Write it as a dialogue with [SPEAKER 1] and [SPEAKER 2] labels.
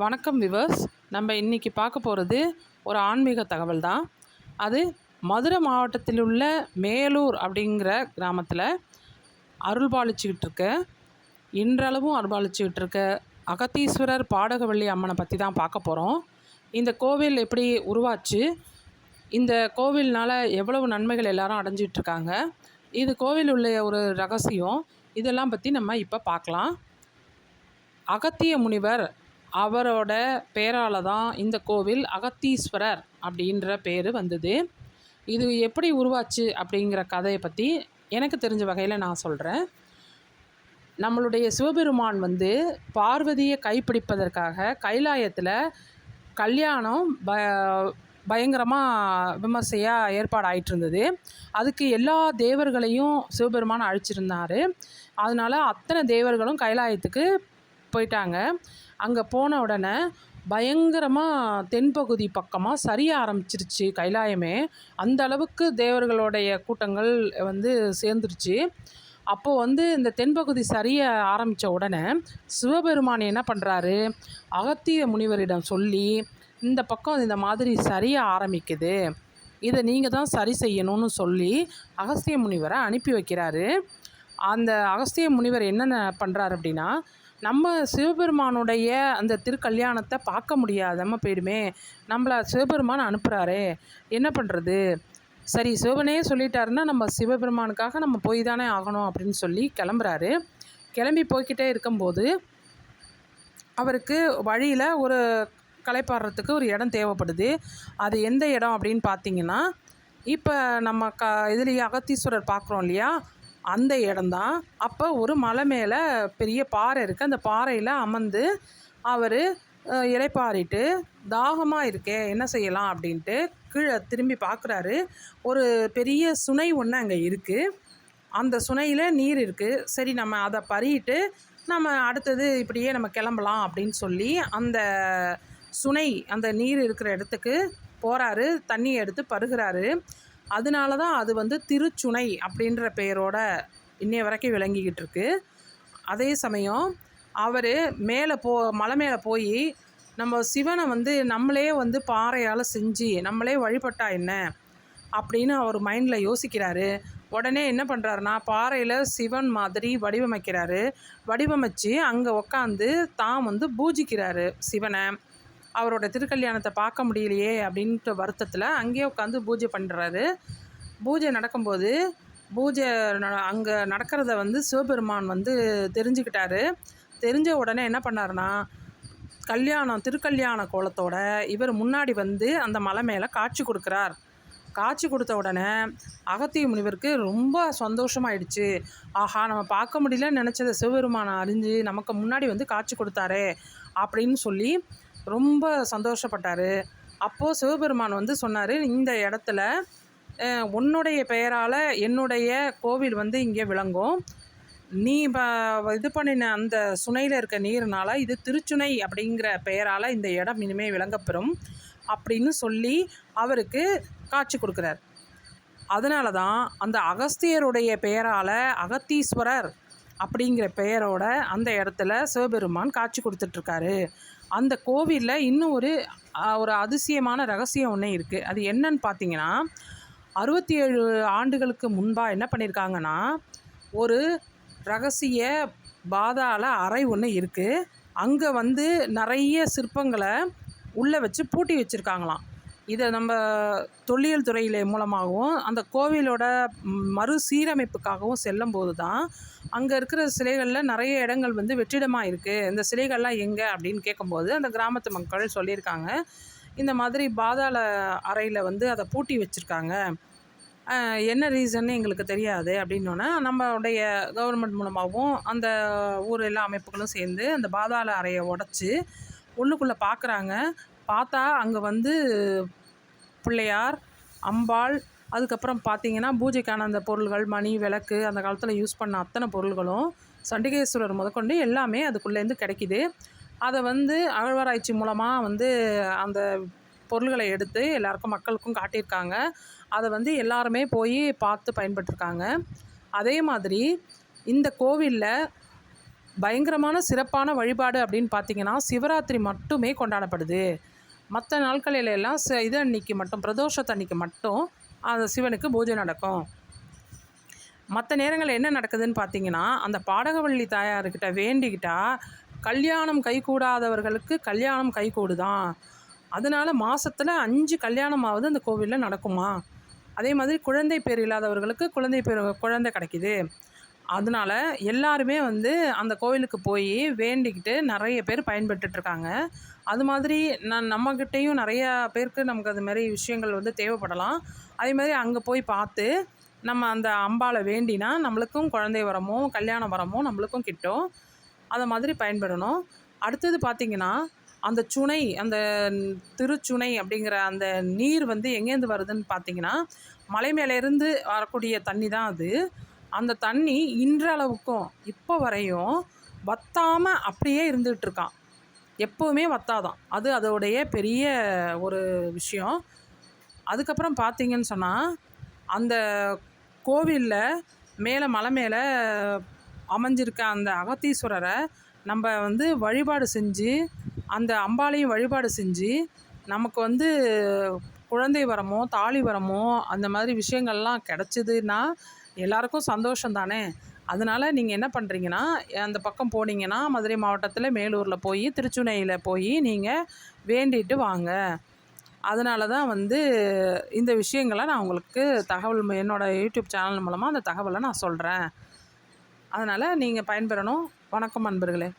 [SPEAKER 1] வணக்கம் விவர்ஸ் நம்ம இன்றைக்கி பார்க்க போகிறது ஒரு ஆன்மீக தகவல் தான் அது மதுரை மாவட்டத்தில் உள்ள மேலூர் அப்படிங்கிற கிராமத்தில் அருள்பாலிச்சுக்கிட்டு இருக்க. இன்றளவும் அருள்பாலிச்சுக்கிட்டு இருக்க. அகத்தீஸ்வரர் பாடகவள்ளி அம்மனை பற்றி தான் பார்க்க போகிறோம் இந்த கோவில் எப்படி உருவாச்சு? இந்த கோவில்னால் எவ்வளவு நன்மைகள் எல்லாரும் அடைஞ்சிட்டு இருக்காங்க? இது கோவில் உள்ள ஒரு ரகசியம். இதெல்லாம் பற்றி நம்ம இப்போ பார்க்கலாம். அகத்திய முனிவர் அவரோட பேரால் தான் இந்த கோவில் அகத்தீஸ்வரர் அப்படின்ற பேர் வந்தது. இது எப்படி உருவாச்சு அப்படிங்கிற கதையை பற்றி எனக்கு தெரிஞ்ச வகையில் நான் சொல்கிறேன் நம்மளுடைய சிவபெருமான் வந்து பார்வதியை கைப்பிடிப்பதற்காக கைலாயத்தில் கல்யாணம் ப பயங்கரமாக விமர்சையாக ஏற்பாடு ஆயிட்டு இருந்தது அதுக்கு எல்லா தேவர்களையும் சிவபெருமான் அழைச்சிருந்தார். அதனால அத்தனை தேவர்களும் கைலாயத்துக்கு போயிட்டாங்க. அங்கே போன உடனே பயங்கரமாக தென்பகுதி பக்கமாக சரிய ஆரம்பிச்சிருச்சு கைலாயமே. அந்த அளவுக்கு தேவர்களுடைய கூட்டங்கள் வந்து சேர்ந்துருச்சு. அப்போது வந்து இந்த தென்பகுதி சரிய ஆரம்பித்த உடனே சிவபெருமான் என்ன பண்ணுறாரு அகத்திய முனிவரிடம் சொல்லி இந்த பக்கம் இந்த மாதிரி சரிய ஆரம்பிக்குது. இதை நீங்கள் தான் சரி செய்யணும்னு சொல்லி அகஸ்திய முனிவரை அனுப்பி வைக்கிறாரு. அந்த அகஸ்திய முனிவர் என்னென்ன பண்ணுறாரு அப்படின்னா நம்ம சிவபெருமானுடைய அந்த திருக்கல்யாணத்தை பார்க்க முடியாதம்ம போயிடுமே நம்மளை சிவபெருமான் அனுப்புகிறாரே என்ன பண்ணுறது சரி சிவனே சொல்லிட்டாருன்னா நம்ம சிவபெருமானுக்காக நம்ம போய் தானே ஆகணும் அப்படின்னு சொல்லி கிளம்புறாரு. கிளம்பி போய்கிட்டே இருக்கும்போது அவருக்கு வழியில் ஒரு களைப்பாடுறதுக்கு ஒரு இடம் தேவைப்படுது. அது எந்த இடம் அப்படின்னு பார்த்தீங்கன்னா இப்போ நம்ம க இதுலேயே அகத்தீஸ்வரர் பார்க்குறோம் இல்லையா? அந்த இடம்தான். அப்போ ஒரு மலை மேலே பெரிய பாறை இருக்குது அந்த பாறையில் அமர்ந்து அவர் இலைப்பாரிட்டு தாகமாக இருக்கே என்ன செய்யலாம்? அப்படின்ட்டு கீழே திரும்பி பார்க்குறாரு ஒரு பெரிய சுனை ஒன்று அங்கே இருக்குது அந்த சுனையில் நீர் இருக்குது சரி நம்ம அதை பறியிட்டு நம்ம அடுத்தது இப்படியே நம்ம கிளம்பலாம் அப்படின்னு சொல்லி அந்த சுனை அந்த நீர் இருக்கிற இடத்துக்கு போகிறாரு தண்ணி எடுத்து பருகிறாரு. அதனால தான் அது வந்து திருச்சுனை அப்படின்ற பெயரோட இன்னைய வரைக்கும் விளங்கிக்கிட்டு இருக்கு. அதே சமயம் அவர் மேலே போ மலை மேலே போய் நம்ம சிவனை வந்து நம்மளே வந்து பாறையால் செஞ்சு நம்மளே வழிபட்டா என்ன அப்படின்னு அவர் மைண்டில் யோசிக்கிறாரு. உடனே என்ன பண்ணுறாருனா பாறையில் சிவன் மாதிரி வடிவமைக்கிறாரு. வடிவமைச்சு அங்கே உக்காந்து தான் வந்து பூஜிக்கிறாரு சிவனை. அவரோட திருக்கல்யாணத்தை பார்க்க முடியலையே அப்படின்ட்டு வருத்தத்தில் அங்கேயே உட்காந்து பூஜை பண்ணுறாரு பூஜை நடக்கும்போது பூஜை அங்கே நடக்கிறத வந்து சிவபெருமான் வந்து தெரிஞ்சுக்கிட்டாரு. தெரிஞ்ச உடனே என்ன பண்ணாருன்னா கல்யாணம் திருக்கல்யாண கோலத்தோட இவர் முன்னாடி வந்து அந்த மலை மேலே காட்சி கொடுக்குறார். காட்சி கொடுத்த உடனே அகத்திய முனிவருக்கு ரொம்ப சந்தோஷமாயிடுச்சு. ஆஹா நம்ம பார்க்க முடியலன்னு நினச்சதை சிவபெருமானை அறிஞ்சு நமக்கு முன்னாடி வந்து காட்சி கொடுத்தாரே அப்படின்னு சொல்லி ரொம்ப சந்தோஷப்பட்டார். அப்போது சிவபெருமான் வந்து சொன்னார் இந்த இடத்துல உன்னுடைய பெயரால் என்னுடைய கோவில் வந்து இங்கே விளங்கும். நீ இது பண்ணின அந்த சுனையில் இருக்க நீர்னால் இது திருச்சுனை அப்படிங்கிற பெயரால் இந்த இடம் இனிமேல் விளங்கப்பெறும் அப்படின்னு சொல்லி அவருக்கு காட்சி கொடுக்குறார். அதனால தான் அந்த அகஸ்தியருடைய பெயரால் அகத்தீஸ்வரர் அப்படிங்கிற பெயரோட அந்த இடத்துல சிவபெருமான் காட்சி கொடுத்துட்ருக்காரு. அந்த கோவிலில் இன்னும் ஒரு ஒரு அதிசயமான ரகசியம் ஒன்று இருக்குது அது என்னன்னு பார்த்தீங்கன்னா அறுபத்தி ஏழு ஆண்டுகளுக்கு முன்பாக என்ன பண்ணியிருக்காங்கன்னா ஒரு ரகசிய பாதாள அறை ஒன்று இருக்குது அங்கே வந்து நிறைய சிற்பங்களை உள்ளே வச்சு பூட்டி வச்சுருக்காங்களாம். இதை நம்ம தொல்லியல் துறையில் மூலமாகவும் அந்த கோவிலோட மறுசீரமைப்புக்காகவும் செல்லும்போது தான் அங்கே இருக்கிற சிலைகளில் நிறைய இடங்கள் வந்து வெற்றிடமாக இருக்குது இந்த சிலைகள்லாம் எங்கே? அப்படின்னு கேட்கும்போது அந்த கிராமத்து மக்கள் சொல்லியிருக்காங்க. இந்த மாதிரி பாதாள அறையில் வந்து அதை பூட்டி வச்சுருக்காங்க. என்ன ரீசன்னு எங்களுக்கு தெரியாது அப்படின்னோன்னா நம்மளுடைய கவர்மெண்ட் மூலமாகவும் அந்த ஊர் எல்லா அமைப்புகளும் சேர்ந்து அந்த பாதாள அறையை உடச்சி உள்ளுக்குள்ளே பார்க்குறாங்க பார்த்தா அங்கே வந்து பிள்ளையார் அம்பாள் அதுக்கப்புறம் பார்த்தீங்கன்னா பூஜைக்கான அந்த பொருள்கள் மணி விளக்கு அந்த காலத்தில் யூஸ் பண்ண அத்தனை பொருள்களும் சண்டிகேஸ்வரர் முதற்கொண்டு எல்லாமே அதுக்குள்ளேருந்து கிடைக்கிது. அதை வந்து அகழ்வாராய்ச்சி மூலமாக வந்து அந்த பொருள்களை எடுத்து எல்லாருக்கும் மக்களுக்கும் காட்டியிருக்காங்க. அதை வந்து எல்லாருமே போய் பார்த்து பயன்பட்டுருக்காங்க அதே மாதிரி இந்த கோவிலில் பயங்கரமான சிறப்பான வழிபாடு அப்படின்னு பார்த்தீங்கன்னா சிவராத்திரி மட்டுமே கொண்டாடப்படுது. மற்ற நாட்களிலெல்லாம் ச இது அன்னைக்கு மட்டும் பிரதோஷத்தன்னைக்கு மட்டும் அந்த சிவனுக்கு பூஜை நடக்கும். மற்ற நேரங்களில் என்ன நடக்குதுன்னு பார்த்தீங்கன்னா அந்த பாடகவள்ளி தாயார்கிட்ட வேண்டிக்கிட்டால் கல்யாணம் கைகூடாதவர்களுக்கு கல்யாணம் கைகூடுதான். அதனால மாதத்தில் அஞ்சு கல்யாணமாவது அந்த கோவிலில் நடக்குமா? அதே மாதிரி குழந்தை பேர் இல்லாதவர்களுக்கு குழந்தை பேர் குழந்தை கிடைக்கிது. அதனால எல்லாருமே வந்து அந்த கோவிலுக்கு போய் வேண்டிக்கிட்டு நிறைய பேர் பயன்பெற்றுட்ருக்காங்க. அது மாதிரி நான் நம்மக்கிட்டேயும் நிறையா பேருக்கு நமக்கு அது மாதிரி விஷயங்கள் வந்து தேவைப்படலாம். அதே மாதிரி அங்கே போய் பார்த்து நம்ம அந்த அம்பாவை வேண்டினா நம்மளுக்கும் குழந்தை வரமும் கல்யாண வரமும் நம்மளுக்கும் கிட்டும். அதை மாதிரி பயன்படணும். அடுத்தது பார்த்திங்கன்னா அந்த சுனை அந்த திருச்சுனை அப்படிங்கிற அந்த நீர் வந்து எங்கேருந்து வருதுன்னு பார்த்தீங்கன்னா மலை மேலேருந்து வரக்கூடிய தண்ணி தான் அது. அந்த தண்ணி இன்றளவுக்கும் இப்போ வரையும் வத்தாமல் அப்படியே இருந்துகிட்டு இருக்கான் எப்போவுமே வத்தாதான். அது அதோடைய பெரிய ஒரு விஷயம். அதுக்கப்புறம் பார்த்தீங்கன்னு சொன்னால் அந்த கோவிலில் மேலே மலை மேலே அமைஞ்சிருக்க அந்த அகத்தீஸ்வரரை நம்ம வந்து வழிபாடு செஞ்சு அந்த அம்பாளையும் வழிபாடு செஞ்சு நமக்கு வந்து குழந்தை வரமோ தாலி வரமோ அந்த மாதிரி விஷயங்கள்லாம் கிடச்சிதுன்னா எல்லாருக்கும் சந்தோஷம் தானே அதனால் நீங்கள் என்ன பண்ணுறீங்கன்னா அந்த பக்கம் போனீங்கன்னா மதுரை மாவட்டத்தில் மேலூரில் போய் திருச்சுனையில் போய் நீங்கள் வேண்டிட்டு வாங்க. அதனால தான் வந்து இந்த விஷயங்களை நான் உங்களுக்கு தகவல் என்னோடய யூடியூப் சேனல் மூலமாக அந்த தகவலை நான் சொல்கிறேன் அதனால் நீங்கள் பயன்பெறணும். வணக்கம் அன்பர்களே.